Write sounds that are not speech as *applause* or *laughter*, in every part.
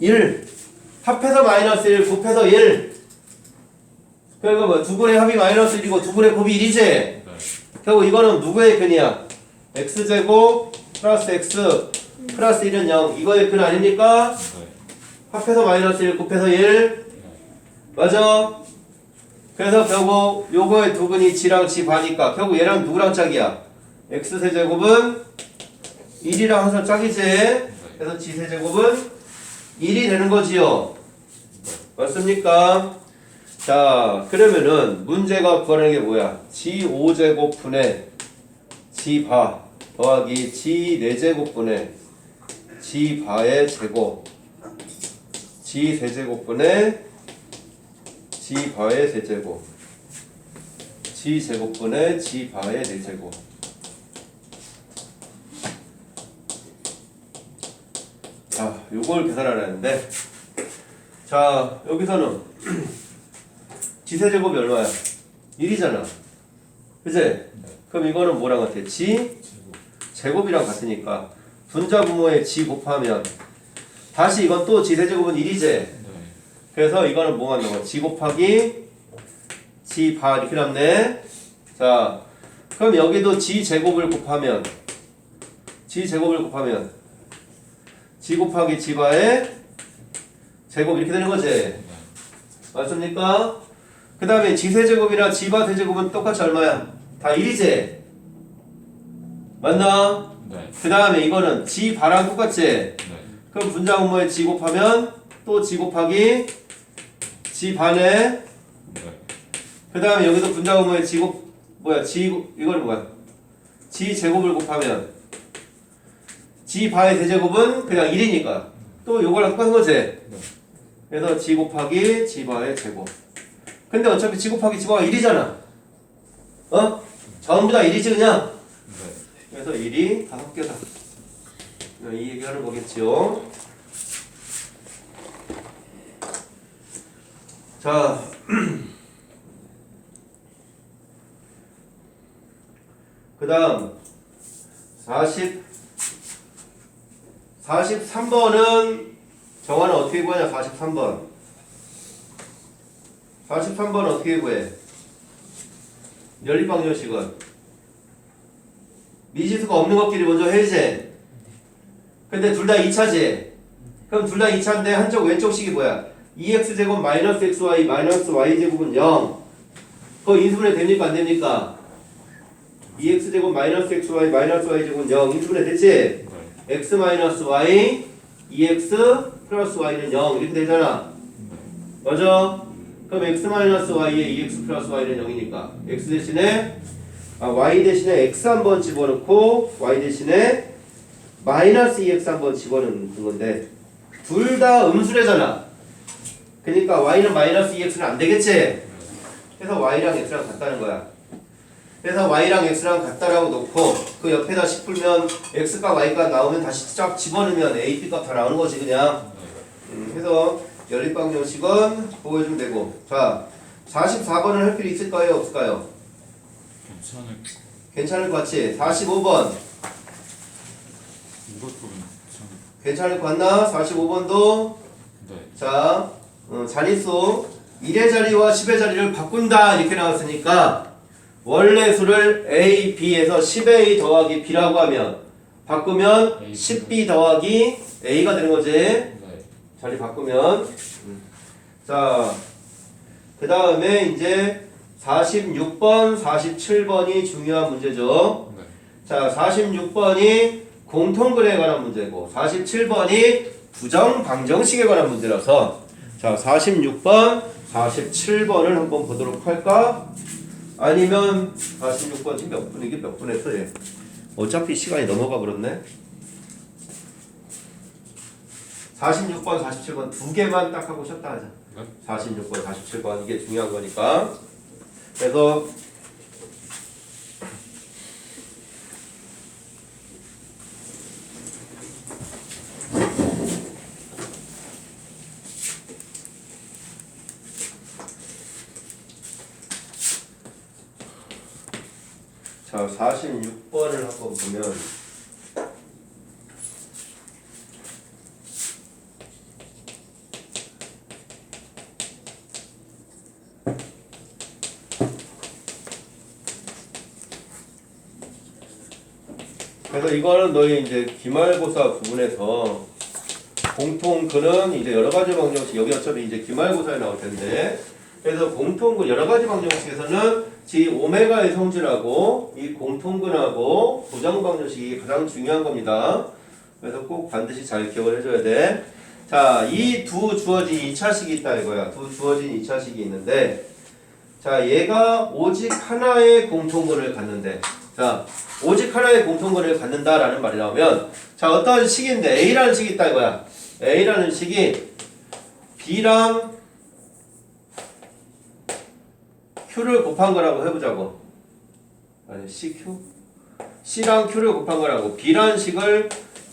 1 합해서 마이너스 1 곱해서 1 그러니까 뭐 두 분의 합이 마이너스 1이고 두 분의 곱이 1이지? 네. 결국 이거는 누구의 근이야? X제곱 플러스 x 플러스 1은 0 이거의 근 아닙니까? 네. 합해서 마이너스 1 곱해서 1 맞아? 그래서 결국 요거의 두 근이 지랑 지 반이니까 결국 얘랑 누구랑 짝이야? X 세제곱은 1이랑 항상 짝이지. 그래서 지 세제곱은 1이 되는 거지요. 맞습니까? 자 그러면은 문제가 구하는 게 뭐야? 지 5제곱분의 지바 더하기 지 4제곱분의 지바의 제곱. 지 세제곱분의 지바의 세제곱. 지 제곱분의 지바의 네제곱 자 요걸 계산하려는데 자 여기서는 *clears throat* 지세제곱이 얼마야? 1이잖아 그치? 그럼 이거는 뭐랑 같아? 지 제곱이랑 같으니까 분자 부모의 지 곱하면 다시 이건 또 지세제곱은 1이지 네. 그래서 이거는 뭐가 나와? 지 곱하기 지바 이렇게 남네. 자, 그럼 여기도 지 제곱을 곱하면 지 제곱을 곱하면 지 곱하기 지바의 제곱 이렇게 되는 거지. 맞습니까? 그 다음에 지세제곱이나 지바 세제곱은 똑같이 얼마야? 다 1이지. 맞나? 네. 그 다음에 이거는 지바랑 똑같지. 네. 그럼 분자 분모에 지 곱하면 또 지 곱하기 지 반에 네. 그 다음에 여기도 분자 분모에 지 곱 뭐야 지 이거는 뭐야 지 제곱을 곱하면 지 바의 대제곱은 그냥 1이니까. 또 요거랑 똑같은 거지 그래서 지 곱하기 지 바의 제곱. 근데 어차피 지 곱하기 지 바가 1이잖아. 어? 전부 다 1이지 그냥? 네. 그래서 1이 다섯 개다 이 얘기하는 거겠지요? 자, *clears throat* 그 다음. 40 43번은 정화는 어떻게 구하냐? 43번. 43번 어떻게 구해? 연립방정식은 미지수가 없는 것끼리 먼저 해제. 근데 둘 다 2차지 그럼 둘 다 2차인데 한쪽 왼쪽식이 뭐야? 2x제곱 마이너스 xy 마이너스 y제곱은 0 그거 인수분해 됩니까? 안 됩니까? 2x제곱 마이너스 xy 마이너스 y제곱은 0 인수분해 됐지? 네. X 마이너스 y 2x 플러스 y는 0 이렇게 되잖아. 맞아? 그럼 x 마이너스 y에 2x 플러스 y는 0이니까 x 대신에 아, y 대신에 x 한번 집어넣고 y 대신에 마이너스 2x 한번 집어넣는 건데 둘 다 음수래잖아. 그러니까 y는 마이너스 2x는 안 되겠지? 그래서 y랑 x랑 같다는 거야 그래서 y랑 x랑 같다라고 놓고 그 옆에다 10 풀면 x값 y값 나오면 다시 쫙 집어넣으면 a, b값 다 나오는 거지 그냥 음, 그래서 연립방 정식은 보여주면 되고 자 44번을 할 필요 있을까요 없을까요? 괜찮을 괜찮을 것 같지? 45번 이것도 괜찮을 괜찮을 것 같나? 45번도 네. 자 어, 자릿수 1의 자리와 10의 자리를 바꾼다 이렇게 나왔으니까 원래 수를 a, b에서 10a 더하기 b라고 하면 바꾸면 A, 10b 더하기 a가 되는 거지 네. 자리 바꾸면 자, 그 다음에 이제 46번, 47번이 중요한 문제죠. 네. 자, 46번이 공통근에 관한 문제고 47번이 부정방정식에 관한 문제라서 자, 46번, 47번을 한번 보도록 할까? 아니면 46번 지금 몇 분, 이게 몇분 했어, 얘? 어차피 시간이 넘어가 버렸네. 46번, 47번 두 개만 딱 하고 쉬었다 하자. 네. 46번, 47번 이게 중요한 거니까. 그래서 자, 46번을 한번 보면 그래서 이거는 너희 이제 기말고사 부분에서 공통근은 이제 여러 가지 방정식 여기 어차피 이제 기말고사에 나올 텐데. 그래서 공통근 여러 가지 방정식에서는 지 오메가의 성질하고 이 공통근하고 고정 방정식이 가장 중요한 겁니다. 그래서 꼭 반드시 잘 기억을 해줘야 돼. 자, 이 두 주어진 2차식이 있다 이거야. 두 주어진 2차식이 있는데 자, 얘가 오직 하나의 공통근을 갖는데 자, 오직 하나의 공통근을 갖는다라는 말이 나오면 자, 어떤 식인데 A라는 식이 있다 이거야. A라는 식이 B랑 Q를 곱한 거라고 해보자고. 아니, CQ? C랑 Q를 곱한 거라고. B라는 식을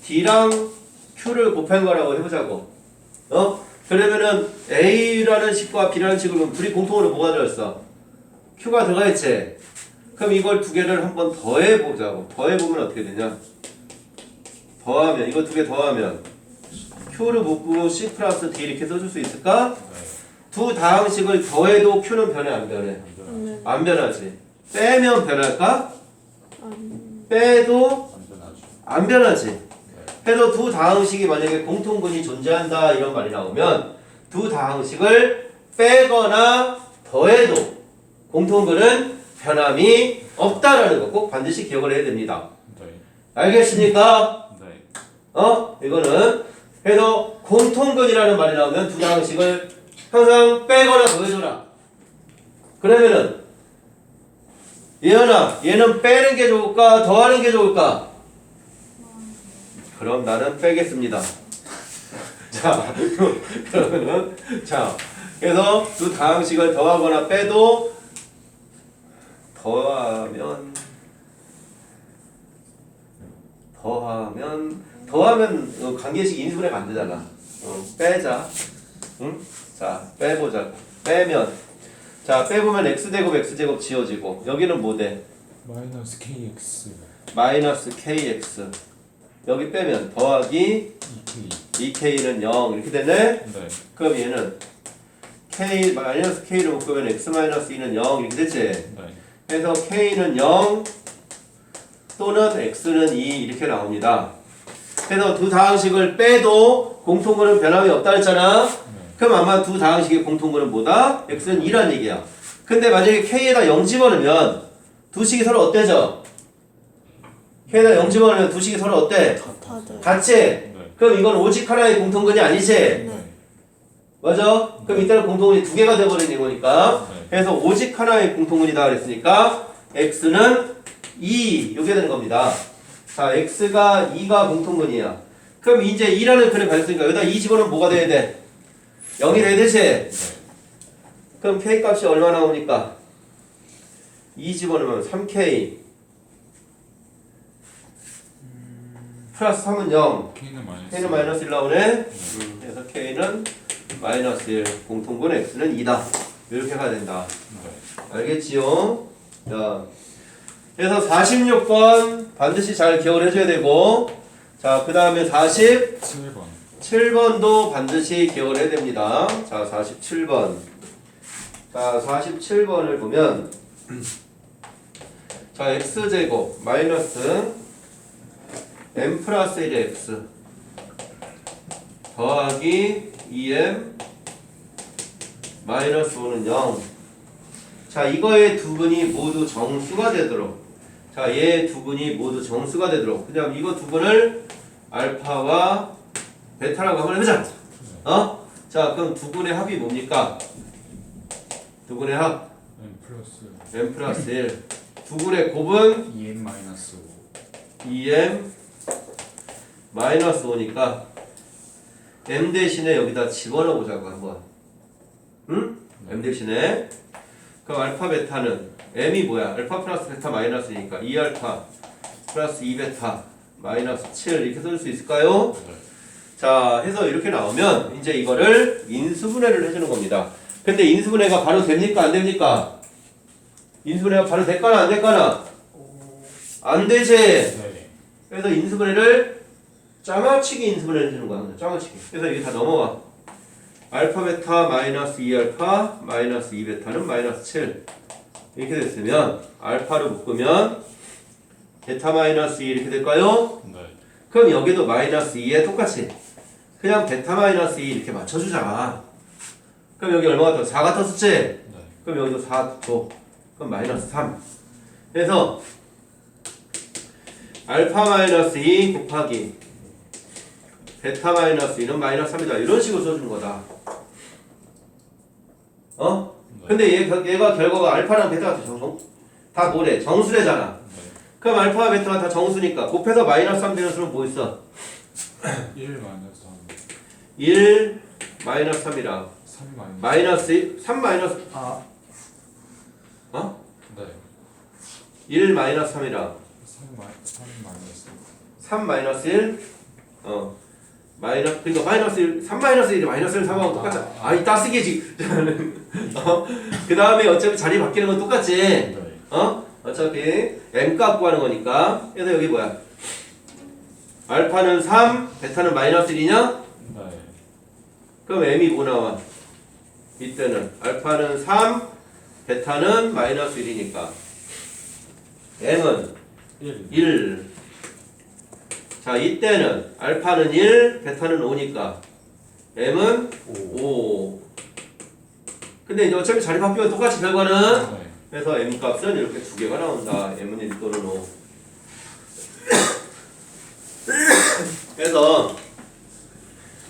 D랑 Q를 곱한 거라고 해보자고. 어? 그러면은 A라는 식과 B라는 식을 그럼 둘이 공통으로 뭐가 들어있어? Q가 들어가 있지? 그럼 이걸 두 개를 한번 더해보자고. 더해보면 어떻게 되냐? 더하면, 이거 두 개 더하면 Q를 묶고 C 플러스 D 이렇게 써줄 수 있을까? 두 다항식을 더해도 Q는 변해 안 변해? 네. 안 변하지. 빼면 변할까? 안 빼도 안 변하지. 그래서 두 다항식이 만약에 공통근이 존재한다 이런 말이 나오면 두 다항식을 빼거나 더해도 공통근은 변함이 없다라는 거 꼭 반드시 기억을 해야 됩니다. 네. 알겠습니까? 네. 어? 이거는 그래서 공통근이라는 말이 나오면 두 다항식을 항상 빼거나 더해줘라. 그러면은 예언아 얘는 빼는 게 좋을까 더하는 게 좋을까? 그럼 나는 빼겠습니다. *laughs* 자 그러면은 자 그래서 두 다항식을 더하거나 빼도 더하면 더하면 더하면 어, 관계식 인수분해 안 되잖아. 어, 빼자. 응? 자 빼보자. 빼면 자 빼보면 x 제곱 x 제곱 지워지고 여기는 뭐 돼? 마이너스 KX 마이너스 kx 여기 빼면 더하기 2K 2k는 0 이렇게 되네. 네. 그럼 얘는 k 마이너스 k를 묶으면 x 마이너스 2는 0 이렇게 되지. 네. 그래서 k는 0 또는 x는 2 이렇게 나옵니다. 그래서 두 다항식을 빼도 공통근은 변함이 없다 했잖아. 네. 그럼 아마 두 다항식의 공통근은 뭐다? x는 2란 얘기야. 근데 만약에 k에다 0 집어넣으면 두 식이 서로 어때져? k에다 0 집어넣으면 두 식이 서로 어때? 다들 같지? 네. 그럼 이건 오직 하나의 공통근이 아니지? 네. 맞아? 그럼 이때는 공통근이 두 개가 돼버리는 거니까 네. 그래서 오직 하나의 공통근이다 그랬으니까 x는 2 이게 되는 겁니다 자 x가 2가 공통근이야 그럼 이제 2라는 근을 가졌으니까 여기다 2 집어넣으면 뭐가 돼야 돼? 0이 돼야 되지? 네. 그럼 k 값이 얼마 나오니까? 2 집어넣으면 3k 플러스 3은 0 K는 마이너스 k는 마이너스 1 나오네. 음, 그래서 k는 마이너스 1 공통분 x는 2다. 이렇게 가야 된다. 네. 알겠지요? 자, 그래서 46번 반드시 잘 기억을 해줘야 되고. 자 그 다음에 7번 47번도 반드시 기억을 해야 됩니다 자 47번 자 47번을 보면 자 x제곱 마이너스 m 플러스 1의 x 더하기 2m 마이너스 5는 0 자, 이거의 두 분이 모두 정수가 되도록. 자, 얘 두 분이 모두 정수가 되도록. 그냥 이거 두 분을 알파와 베타라고 한번 해보자. 어? 자, 그럼 두 분의 합이 뭡니까? 두 분의 합, M 플러스 m 플러스 1. 두 분의 곱은 2M 마이너스 5 2m 마이너스 5니까 m 대신에 여기다 집어넣어 보자고 한번. 응? m 대신에 그럼 알파 베타는 m이 뭐야? 알파 플러스 베타 마이너스니까 2알파 플러스 2베타 마이너스 7 이렇게 쓸 수 있을까요? 네. 자 해서 이렇게 나오면 이제 이거를 인수분해를 해주는 겁니다. 근데 인수분해가 바로 됩니까? 안 됩니까? 인수분해가 바로 될까나 안 될까나? 안 되지. 네. 그래서 인수분해를 짜맞추기 인수분해를 해주는 거야. 짜맞추기. 그래서 이게 다 넘어와. 알파 베타 마이너스 2알파 마이너스 2베타는 마이너스 7 이렇게 됐으면 알파를 묶으면 베타 마이너스 2 이렇게 될까요? 네. 그럼 여기도 마이너스 2에 똑같이 그냥 베타 마이너스 2 이렇게 맞춰주자 그럼 여기 얼마가 더? 4 같았었지? 네. 그럼 여기도 4 줘. 그럼 마이너스 3. 그래서 알파 마이너스 2 곱하기 베타 마이너스 2는 마이너스 3이다. 이런 식으로 써주는 거다. 어? 네. 근데 얘, 얘가 결과가 알파랑 베타가 다 정, 다 뭐래? 정수래잖아. 네. 그럼 알파와 베타가 다 정수니까 곱해서 마이너스 3 되는 수는 뭐 있어? 1 마이너스 3. 1 마이너스 3이랑 3 마이너스. 마이너스 1, 3 마이너스 아 어? 네. 1 마이너스 3이랑 3 마이 3 마이너스. 3 마이너스 1 어. 마이너스 그러니까 마이너스 1, 3 마이너스 1이 마이너스 1 3하고 똑같아. 아, 이 따쓰기지. *laughs* 어? 그 다음에 어차피 자리 바뀌는 건 똑같지. 네. 어? 어차피 m 값 구하는 거니까. 그래서 여기 뭐야? 알파는 3, 베타는 마이너스 1이냐? 네. 그럼 m이 뭐 나와? 이때는 알파는 3, 베타는 마이너스 1이니까 m은 1. 1. 자, 이때는 알파는 1, 베타는 5니까 m은 5. 근데 이제 어차피 자리 바뀌면 똑같이 결과는 네. 그래서 m 값은 이렇게 두 개가 나온다. m은 1 또는 5. *coughs* 그래서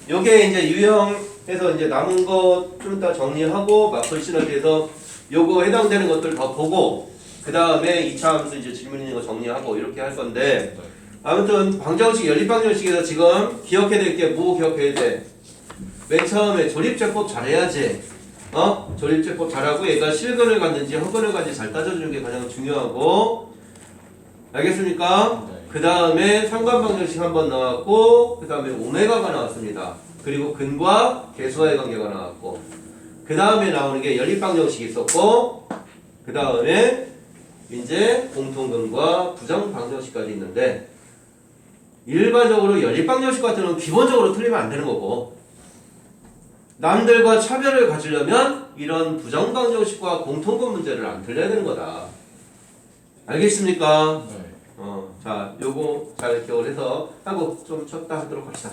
요게 이제 유형해서 이제 남은 거좀 이따 정리하고 마플 시너지에서 요거 해당되는 것들 더 보고 그 다음에 2차 함수 이제 질문 있는 거 정리하고 이렇게 할 건데 네. 아무튼 방정식 연립방정식에서 지금 기억해야 될 게 뭐 기억해야 돼? 맨 처음에 조립제법 잘해야지. 어? 조립제법 잘하고 얘가 실근을 갖는지 허근을 갖는지 잘 따져주는 게 가장 중요하고 알겠습니까? 네. 그 다음에 상관방정식 한 번 나왔고 그 다음에 오메가가 나왔습니다. 그리고 근과 계수와의 관계가 나왔고 그 다음에 나오는 게 연립방정식이 있었고 그 다음에 이제 공통근과 부정방정식까지 있는데 일반적으로 연립방정식 같은 경우는 기본적으로 틀리면 안 되는 거고 남들과 차별을 가지려면 이런 부정방정식과 공통근 문제를 안 틀려야 되는 거다. 알겠습니까? 네. 어, 자, 요거 잘 기억을 해서 하고 좀 쳤다 하도록 합시다.